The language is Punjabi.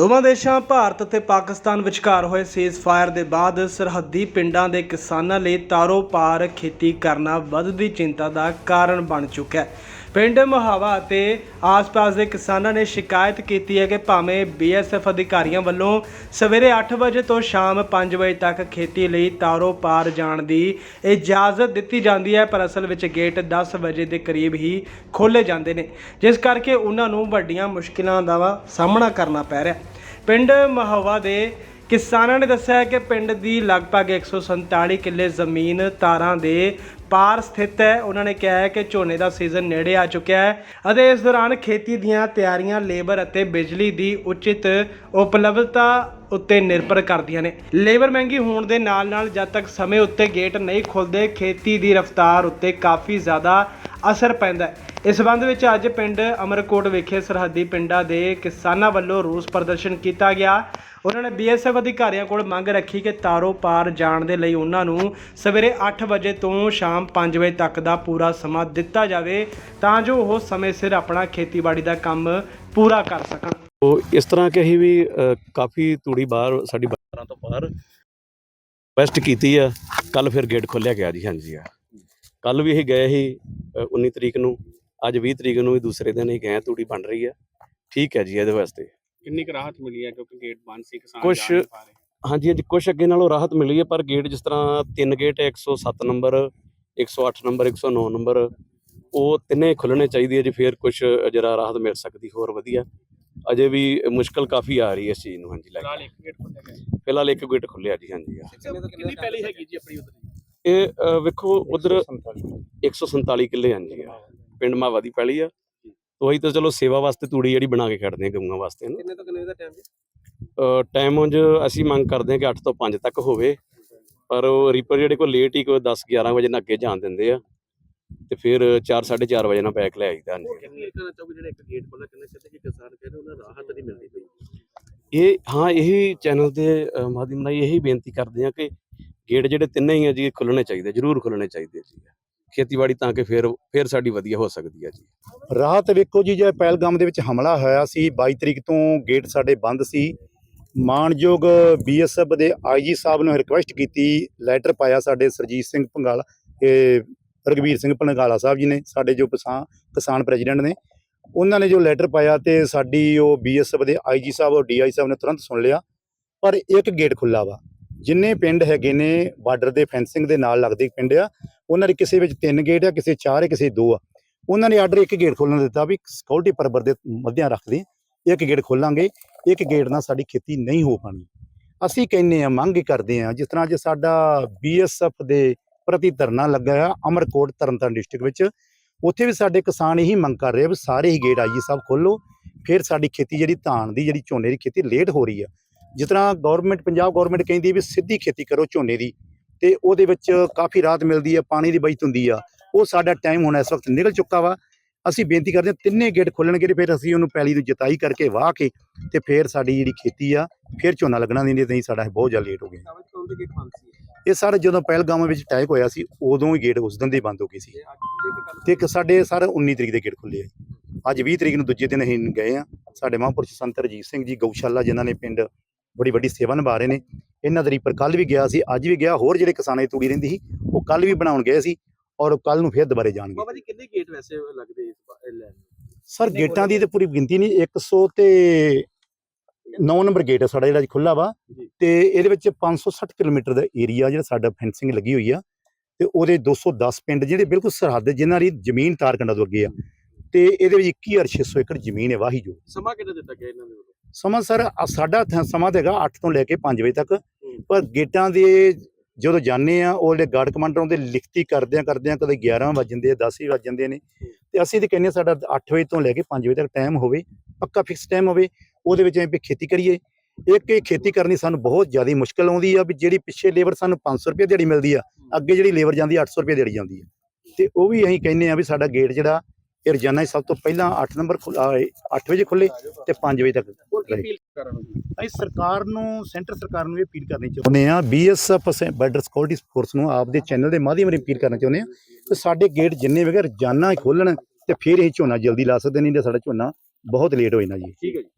ਦੋਵਾਂ ਦੇਸ਼ਾਂ ਭਾਰਤ ਅਤੇ ਪਾਕਿਸਤਾਨ ਵਿਚਕਾਰ ਹੋਏ ਸੀਜ਼ਫਾਇਰ ਦੇ ਬਾਅਦ ਸਰਹੱਦੀ ਪਿੰਡਾਂ ਦੇ ਕਿਸਾਨਾਂ ਲਈ ਤਾਰੋ ਪਾਰ ਖੇਤੀ ਕਰਨਾ ਵੱਧਦੀ ਚਿੰਤਾ ਦਾ ਕਾਰਨ ਬਣ ਚੁੱਕਾ ਹੈ। ਪਿੰਡ ਮੁਹਾਵਾ ਅਤੇ ਆਸ-ਪਾਸ ਦੇ ਕਿਸਾਨਾਂ ਨੇ ਸ਼ਿਕਾਇਤ ਕੀਤੀ ਹੈ ਕਿ ਭਾਵੇਂ ਬੀਐਸਐਫ ਅਧਿਕਾਰੀਆਂ ਵੱਲੋਂ ਸਵੇਰੇ 8 ਵਜੇ ਤੋਂ ਸ਼ਾਮ 5 ਵਜੇ ਤੱਕ ਖੇਤੀ ਲਈ ਤਾਰੋ ਪਾਰ ਜਾਣ ਦੀ ਇਜਾਜ਼ਤ ਦਿੱਤੀ ਜਾਂਦੀ ਹੈ, ਪਰ ਅਸਲ ਵਿੱਚ ਗੇਟ 10 ਵਜੇ ਦੇ ਕਰੀਬ ਹੀ ਖੋਲੇ ਜਾਂਦੇ ਨੇ, ਜਿਸ ਕਰਕੇ ਉਹਨਾਂ ਨੂੰ ਵੱਡੀਆਂ ਮੁਸ਼ਕਿਲਾਂ ਦਾ ਸਾਹਮਣਾ ਕਰਨਾ ਪੈ ਰਿਹਾ। ਪਿੰਡ ਮਹਾਵਾ ਦੇ ਕਿਸਾਨਾਂ ਨੇ ਦੱਸਿਆ ਕਿ ਪਿੰਡ ਦੀ ਲਗਭਗ 147 ਕਿੱਲੇ ਜ਼ਮੀਨ ਤਾਰਾਂ ਦੇ ਪਾਰ ਸਥਿਤ ਹੈ। ਉਹਨਾਂ ਨੇ ਕਿਹਾ ਹੈ ਕਿ ਝੋਨੇ ਦਾ ਸੀਜ਼ਨ ਨੇੜੇ ਆ ਚੁੱਕਿਆ ਹੈ ਅਤੇ ਇਸ ਦੌਰਾਨ ਖੇਤੀ ਦੀਆਂ ਤਿਆਰੀਆਂ, ਲੇਬਰ ਅਤੇ ਬਿਜਲੀ ਦੀ ਉਚਿਤ ਉਪਲਬਧਤਾ ਉੱਤੇ ਨਿਰਭਰ ਕਰਦੀਆਂ ਨੇ। ਲੇਬਰ ਮਹਿੰਗੀ ਹੋਣ ਦੇ ਨਾਲ-ਨਾਲ ਜਦ ਤੱਕ ਸਮੇਂ ਉੱਤੇ ਗੇਟ ਨਹੀਂ ਖੁੱਲਦੇ, ਖੇਤੀ ਦੀ ਰਫ਼ਤਾਰ ਉੱਤੇ ਕਾਫੀ ਜ਼ਿਆਦਾ ਅਸਰ ਪੈਂਦਾ ਹੈ। ਇਸ ਸੰਬੰਧ ਵਿੱਚ ਅੱਜ ਪਿੰਡ ਅਮਰਕੋਟ ਵਿਖੇ ਸਰਹੱਦੀ ਪਿੰਡਾਂ ਦੇ ਕਿਸਾਨਾਂ ਵੱਲੋਂ ਰੋਸ ਪ੍ਰਦਰਸ਼ਨ ਕੀਤਾ ਗਿਆ। ਉਹਨਾਂ ਨੇ ਬੀਐਸਐਫ ਅਧਿਕਾਰੀਆਂ ਕੋਲ ਮੰਗ ਰੱਖੀ ਕਿ ਤਾਰੋ ਪਾਰ ਜਾਣ ਦੇ ਲਈ ਉਹਨਾਂ ਨੂੰ ਸਵੇਰੇ 8 ਵਜੇ ਤੋਂ ਸ਼ਾਮ 5 ਵਜੇ ਤੱਕ ਦਾ ਪੂਰਾ ਸਮਾਂ ਦਿੱਤਾ ਜਾਵੇ ਤਾਂ ਜੋ ਉਹ ਸਮੇਂ ਸਿਰ ਆਪਣਾ ਖੇਤੀਬਾੜੀ ਦਾ ਕੰਮ ਪੂਰਾ ਕਰ ਸਕਣ। ਉਹ ਇਸ ਤਰ੍ਹਾਂ ਕਿ ਅਸੀਂ ਵੀ ਕਾਫੀ ਤੂੜੀ ਬਾਹਰ ਸਾਡੀ ਬਾਜ਼ਾਰਾਂ ਤੋਂ ਬਾਹਰ ਵੈਸਟ ਕੀਤੀ ਆ। ਕੱਲ ਫਿਰ ਗੇਟ ਖੋਲਿਆ ਗਿਆ ਜੀ ਹਾਂਜੀ ਆ ਕੱਲ ਵੀ ਅਸੀਂ ਗਏ ਸੀ ਅ, 19 ਤਰੀਕ ਨੂੰ। ਅੱਜ 20 ਤਰੀਕ ਨੂੰ ਵੀ ਦੂਸਰੇ ਦਿਨ ਹੀ ਗਏ ਆ, ਤੂੜੀ ਬਣ ਰਹੀ ਆ। ਠੀਕ ਹੈ ਜੀ ਇਹਦੇ ਵਾਸਤੇ। ਕਿੰਨੀ ਕੁ ਰਾਹਤ ਮਿਲੀ ਹੈ ਕਿਉਂਕਿ ਗੇਟ ਬੰਦ ਸੀ ਕਿਸਾਨ ਕੁਛ- ਜਾ ਨਹੀਂ ਪਾ ਰਹੇ। ਹਾਂਜੀ ਹਾਂਜੀ ਕੁਛ ਅੱਗੇ ਨਾਲੋਂ ਰਾਹਤ ਮਿਲੀ ਹੈ ਪਰ ਗੇਟ ਜਿਸ ਤਰ੍ਹਾਂ ਤਿੰਨ ਗੇਟ ਹੈ 107 ਨੰਬਰ 108 ਨੰਬਰ 109 ਨੰਬਰ ਉਹ ਤਿੰਨੇ ਖੁੱਲਣੇ ਚਾਹੀਦੇ ਆ ਜੀ ਫਿਰ ਕੁਛ ਜਰਾ ਰਾਹਤ ਮਿਲ ਸਕਦੀ ਹੋਰ ਵਧੀਆ। ਅਜੇ ਵੀ ਮੁਸ਼ਕਲ ਕਾਫੀ ਆ ਰਹੀ ਹੈ ਇਸ ਚੀਜ਼ ਨੂੰ ਹਾਂਜੀ ਲੈ ਫਿਲਹਾਲ ਕੇ ਇੱਕ ਗੇਟ ਖੁੱਲਿਆ ਗਿਆ। ਫਿਲਹਾਲ ਇੱਕ ਗੇਟ ਖੁੱਲਿਆ ਜੀ ਹਾਂਜੀ ਆ ਕਿੰਨੀ ਪਹਿਲੀ ਹੈਗੀ ਜੀ ਆਪਣੀ ਉਧਰ? ਇਹ ਅ, ਵੇਖੋ ਉਧਰ 147 ਕਿੱਲੇ ਹਾਂਜੀ ਆ ਪਿੰਡ ਮਾਵਾ ਦੀ ਪੈਲੀ ਆ। ਤੋਈ ਤਾਂ ਚਲੋ ਸੇਵਾ ਵਾਸਤੇ ਤੂੜੀ ਜਿਹੜੀ ਬਣਾ ਕੇ ਖੜਦੇ ਆ ਗਊਆਂ ਵਾਸਤੇ ਨਾ। ਕਿੰਨੇ ਤੋਂ ਕਿੰਨੇ ਦਾ ਟਾਈਮ ਜੀ? ਟਾਈਮ ਉਂਝ ਅਸੀਂ ਮੰਗ ਕਰਦੇ ਹਾਂ ਕਿ 8 ਤੋਂ 5 ਤੱਕ ਹੋਵੇ। ਪਰ ਉਹ ਰੀਪਰ ਜਿਹੜੇ ਕੋਈ ਲੇਟ ਹੀ ਕੋਈ 10 11 ਵਜੇ ਨਾਲ ਅੱਗੇ ਜਾਣ ਦਿੰਦੇ ਆ। ਤੇ ਫਿਰ 4 4:30 ਵਜੇ ਨਾਲ ਬੈਕ ਲੈ ਆਈਦਾ ਹਾਂਜੀ ਕਿੰਨੀ ਕਹਿਣਾ ਚਾਹੋਗੇ ਜਿਹੜਾ ਇੱਕ ਗੇਟ ਖੋਲਿਆ ਕਿੰਨੇ ਸਿੱਧੇ ਕਿ ਕਿਸਾਨ ਕਹਿੰਦੇ ਉਹਨਾਂ ਨੂੰ ਰਾਹਤ ਨਹੀਂ ਮਿਲਦੀ ਪਈ। ਇਹ ਹਾਂ ਇਹੀ ਚੈਨਲ ਦੇ ਮਾਧਿਅਮ ਨਾਲ ਇਹੀ ਬੇਨਤੀ ਕਰਦੇ ਆ ਕਿ ਗੇਟ ਜਿਹੜੇ ਤਿੰਨੇ ਹੀ ਆ ਜੀ ਖੁੱਲਣੇ ਚਾਹੀਦੇ ਜ਼ਰੂਰ ਖੁੱਲਣੇ ਚਾਹੀਦੇ ਜੀ। ਖੇਤੀਬਾੜੀ ਤਾਂ ਕਿ ਫਿਰ ਫਿਰ ਸਾਡੀ ਵਧੀਆ ਹੋ ਸਕਦੀ ਹੈ ਜੀ। ਰਾਹਤ ਵੇਖੋ ਜੀ ਜੇ ਪਹਿਲਗਾਮ ਦੇ ਵਿੱਚ ਹਮਲਾ ਹੋਇਆ ਸੀ 22 ਤਰੀਕ ਤੋਂ ਗੇਟ ਸਾਡੇ ਬੰਦ ਸੀ। ਮਾਨਯੋਗ ਬੀਐਸਐਫ ਦੇ ਆਈਜੀ ਸਾਹਿਬ ਨੂੰ ਰਿਕੁਐਸਟ ਕੀਤੀ ਲੈਟਰ ਪਾਇਆ ਸਾਡੇ ਸਰਜੀਤ ਸਿੰਘ ਪੰਗਾਲਾ, ਇਹ ਰਗਵੀਰ ਸਿੰਘ ਪੰਗਾਲਾ ਸਾਹਿਬ ਜੀ ਨੇ, ਸਾਡੇ ਜੋ ਕਿਸਾਨ ਕਿਸਾਨ ਪ੍ਰੈਜ਼ੀਡੈਂਟ ਨੇ। ਉਹਨਾਂ ਨੇ ਜੋ ਲੈਟਰ ਪਾਇਆ ਤੇ ਸਾਡੀ ਉਹ ਬੀਐਸਐਫ ਦੇ ਆਈਜੀ ਸਾਹਿਬ ਔਰ ਡੀਆਈ ਸਾਹਿਬ ਨੇ ਤੁਰੰਤ ਸੁਣ ਲਿਆ। ਪਰ ਇੱਕ ਗੇਟ ਖੁੱਲਾ ਵਾ। ਜਿੰਨੇ ਪਿੰਡ ਹੈਗੇ ਨੇ, ਬਾਰਡਰ ਦੇ ਫੈਂਸਿੰਗ ਦੇ ਨਾਲ ਲੱਗਦੇ ਪਿੰਡ ਆ ਉਹਨਾਂ ਦੇ ਕਿਸੇ ਵਿੱਚ ਤਿੰਨ ਗੇਟ ਆ, ਕਿਸੇ ਚਾਰ ਆ, ਕਿਸੇ ਦੋ ਆ। ਉਹਨਾਂ ਨੇ ਆਰਡਰ ਇੱਕ ਗੇਟ ਖੋਲਣ ਦਿੱਤਾ ਵੀ ਸਿਕਿਉਰਿਟੀ ਪਰਬਰ ਦੇ ਮੱਧਿਆਂ ਰੱਖਦੇ ਇੱਕ ਗੇਟ ਖੋਲਾਂਗੇ, ਇੱਕ ਗੇਟ ਨਾਲ ਸਾਡੀ ਖੇਤੀ ਨਹੀਂ ਹੋ ਪਾਣੀ। ਅਸੀਂ ਕਹਿੰਨੇ ਆ ਮੰਗ ਹੀ ਕਰਦੇ ਆ ਜਿਸ ਤਰ੍ਹਾਂ ਜੇ ਸਾਡਾ ਬੀਐਸਐਫ ਦੇ ਪ੍ਰਤੀ ਧਰਨਾ ਲੱਗਾ ਆ ਅਮਰਕੋਟ ਤਰਨਤਾਰਨ ਡਿਸਟ੍ਰਿਕਟ ਵਿੱਚ, ਉੱਥੇ ਵੀ ਸਾਡੇ ਕਿਸਾਨ ਇਹੀ ਮੰਗ ਕਰ ਰਹੇ ਆ ਵੀ ਸਾਰੇ ਹੀ ਗੇਟ ਆਈਏ ਸਭ ਖੋਲੋ ਫਿਰ ਸਾਡੀ ਖੇਤੀ ਜਿਹੜੀ ਧਾਨ ਦੀ, ਜਿਹੜੀ ਝੋਨੇ ਦੀ ਖੇਤੀ ਲੇਟ ਹੋ ਰਹੀ ਆ। ਜਿਸ ਤਰ੍ਹਾਂ ਗਵਰਨਮੈਂਟ ਪੰਜਾਬ ਗਵਰਨਮੈਂਟ ਕਹਿੰਦੀ ਵੀ ਸਿੱਧੀ ਖੇਤੀ ਕਰੋ ਝੋਨੇ ਦੀ। ਤੇ ਉਹਦੇ ਵਿੱਚ ਕਾਫੀ ਰਾਹਤ ਮਿਲਦੀ ਆ ਪਾਣੀ ਦੀ ਬਚਤ ਹੁੰਦੀ ਆ। ਉਹ ਸਾਡਾ ਟਾਈਮ ਹੁਣ ਇਸ ਵਕਤ ਨਿਕਲ ਚੁੱਕਾ ਵਾ। ਅਸੀਂ ਬੇਨਤੀ ਕਰਦੇ ਹਾਂ ਤਿੰਨੇ ਗੇਟ ਖੋਲਣਗੇ ਤੇ ਫਿਰ ਅਸੀਂ ਉਹਨੂੰ ਪੈਲੀ ਨੂੰ ਜਤਾਈ ਕਰਕੇ ਵਾਹ ਕੇ ਤੇ ਫਿਰ ਸਾਡੀ ਜਿਹੜੀ ਖੇਤੀ ਆ ਫਿਰ ਝੋਨਾ ਲੱਗਣਾ ਨਹੀਂ ਨਹੀਂ ਸਾਡਾ ਬਹੁਤ ਜ਼ਿਆਦਾ ਲੇਟ ਹੋ ਗਿਆ। ਤੋਂ ਇਹ ਸਾਰੇ ਜਦੋਂ ਪਹਿਲਗਾਮ ਵਿੱਚ ਅਟੈਕ ਹੋਇਆ ਸੀ ਉਦੋਂ ਹੀ ਗੇਟ ਉਸ ਦਿਨ ਦੇ ਹੀ ਬੰਦ ਹੋ ਗਏ ਸੀ। ਤੇ ਤੇ ਤੇ ਇੱਕ ਸਾਡੇ ਸਾਰੇ 19 ਤਰੀਕ ਦੇ ਗੇਟ ਖੁੱਲੇ ਆ। ਅੱਜ 20 ਤਰੀਕ ਨੂੰ ਦੂਜੇ ਦਿਨ ਅਸੀਂ ਗਏ ਆ। ਸਾਡੇ ਮਹਾਂਪੁਰਸ਼ ਸੰਤ ਰਜੀਤ ਸਿੰਘ ਜੀ ਗਊਸ਼ਾਲਾ ਜਿਨ੍ਹਾਂ ਨੇ ਪਿੰਡ ਬੜੀ ਵੱਡੀ ਸੇਵਾ ਨਿਭਾ ਰਹੇ ਨੇ ਇਹਨਾਂ ਦੇ ਰੀਪਰ ਕੱਲ ਵੀ ਗਿਆ ਸੀ ਅੱਜ ਵੀ ਗਿਆ ਹੋਰ ਜਿਹੜੇ ਕਿਸਾਨਾਂ ਦੀ ਤੂੜੀ ਰਹਿੰਦੀ ਸੀ ਉਹ ਕੱਲ ਵੀ ਬਣਾਉਣ ਗਏ ਸੀ ਔਰ ਕੱਲ ਨੂੰ ਫਿਰ ਦੁਬਾਰੇ ਜਾਣਗੇ। ਬਾਬਾ ਜੀ ਕਿੰਨੇ ਗੇਟ ਵੈਸੇ ਲੱਗਦੇ ਇਸ ਲੈਣ? ਸਰ ਗੇਟਾਂ ਦੀ ਤੇ ਪੂਰੀ ਗਿਣਤੀ ਨਹੀਂ 100 ਤੇ 9 ਨੰਬਰ ਗੇਟ ਹੈ ਸਾਡਾ ਜਿਹੜਾ ਖੁੱਲਾ ਵਾ। ਤੇ ਇਹਦੇ ਵਿੱਚ 560 ਕਿਲੋਮੀਟਰ ਦਾ ਏਰੀਆ ਜਿਹੜਾ ਸਾਡਾ ਫੈਂਸਿੰਗ ਲੱਗੀ ਹੋਈ ਆ। ਤੇ ਉਹਦੇ 210 ਪਿੰਡ ਜਿਹੜੇ ਬਿਲਕੁਲ ਸਰਹੱਦ ਜਿਨ੍ਹਾਂ ਦੀ ਜ਼ਮੀਨ ਤਾਰ ਕੰਡਾ ਤੋਂ ਅੱਗੇ ਆ। ਤੇ ਇਹਦੇ ਵਿੱਚ 21600 ਏਕੜ ਜ਼ਮੀਨ ਹੈ ਵਾਹੀ ਜੋ। ਸਮਾਂ ਕਿੰਨਾ ਦਿੱਤਾ ਗਿਆ ਇਹਨਾਂ ਦੇ ਵੱਲੋਂ ਸਮਾਂ ਸਰ ਸਾਡਾ ਸਮਾਂ ਹੈਗਾ 8 ਤੋਂ ਲੈ ਕੇ 5 ਵਜੇ ਤੱਕ। ਪਰ ਗੇਟਾਂ ਦੇ ਜਦੋਂ ਜਾਂਦੇ ਆ ਉਹ ਜਿਹੜੇ ਗਾਰਡ ਕਮਾਂਡਰ ਉਹਦੇ ਲਿਖਤੀ ਕਰਦਿਆਂ ਕਰਦਿਆਂ ਕਦੇ 11 ਵੱਜ ਜਾਂਦੇ ਆ 10 ਹੀ ਵੱਜ ਜਾਂਦੇ ਨੇ। ਤੇ ਅਸੀਂ ਤੇ ਕਹਿੰਦੇ ਹਾਂ ਸਾਡਾ 8 ਵਜੇ ਤੋਂ ਲੈ ਕੇ 5 ਵਜੇ ਤੱਕ ਟਾਈਮ ਹੋਵੇ ਪੱਕਾ ਫਿਕਸ ਟਾਈਮ ਹੋਵੇ ਉਹਦੇ ਵਿੱਚ ਐਂ ਵੀ ਖੇਤੀ ਕਰੀਏ। ਇੱਕ ਇਹ ਖੇਤੀ ਕਰਨੀ ਸਾਨੂੰ ਬਹੁਤ ਜ਼ਿਆਦਾ ਮੁਸ਼ਕਲ ਆਉਂਦੀ ਆ ਵੀ ਜਿਹੜੀ ਪਿੱਛੇ ਲੇਬਰ ਸਾਨੂੰ 500 ਰੁਪਏ ਦਿਹਾੜੀ ਮਿਲਦੀ ਆ ਅੱਗੇ ਜਿਹੜੀ ਲੇਬਰ ਜਾਂਦੀ ਆ 800 ਰੁਪਏ ਦਿਹਾੜੀ ਜਾਂਦੀ ਆ। ਤੇ ਉਹ ਵੀ ਅਸੀਂ ਕਹਿੰਦੇ ਆ ਵੀ ਸਾਡਾ ਗੇਟ ਜਿਹੜਾ ਇਹ ਰੋਜ਼ਾਨਾ ਹੀ ਸਭ ਤੋਂ ਪਹਿਲਾਂ 8 ਨੰਬਰ 8 ਵਜੇ ਖੁੱਲੇ ਤੇ 5 ਵਜੇ ਤੱਕ ਰਹੇ। ਅਸੀਂ ਸਰਕਾਰ ਨੂੰ ਸੈਂਟਰ ਸਰਕਾਰ ਨੂੰ ਇਹ ਅਪੀਲ ਕਰਨੀ ਚਾਹੁੰਦੇ ਆ ਬੀਐਸਐਫ ਬਾਰਡਰ ਸਿਕਿਉਰਿਟੀ ਫੋਰਸ ਨੂੰ ਆਪਦੇ ਚੈਨਲ ਦੇ ਮਾਧਿਅਮ ਰਾਹੀਂ ਅਪੀਲ ਕਰਨਾ ਚਾਹੁੰਦੇ ਆ ਕਿ ਸਾਡੇ ਗੇਟ ਜਿੰਨੇ ਵਗੈਰ ਰੋਜ਼ਾਨਾ ਖੋਲਣ ਤੇ ਫਿਰ ਇਹ ਝੋਨਾ ਜਲਦੀ ਲਾ ਸਕਦੇ ਨਹੀਂ ਤੇ ਸਾਡਾ ਝੋਨਾ ਬਹੁਤ ਲੇਟ ਹੋ ਜਾਣਾ ਜੀ। ਠੀਕ ਹੈ ਜੀ।